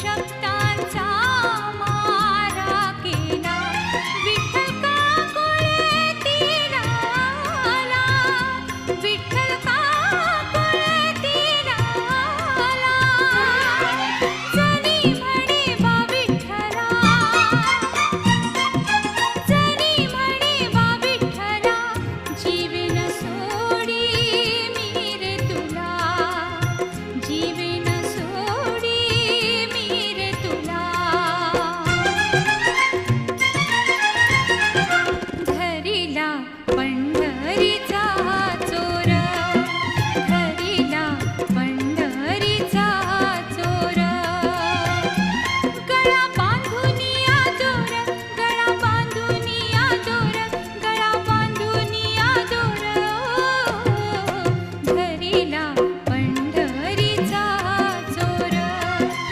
shut up. घरीचा चोरा.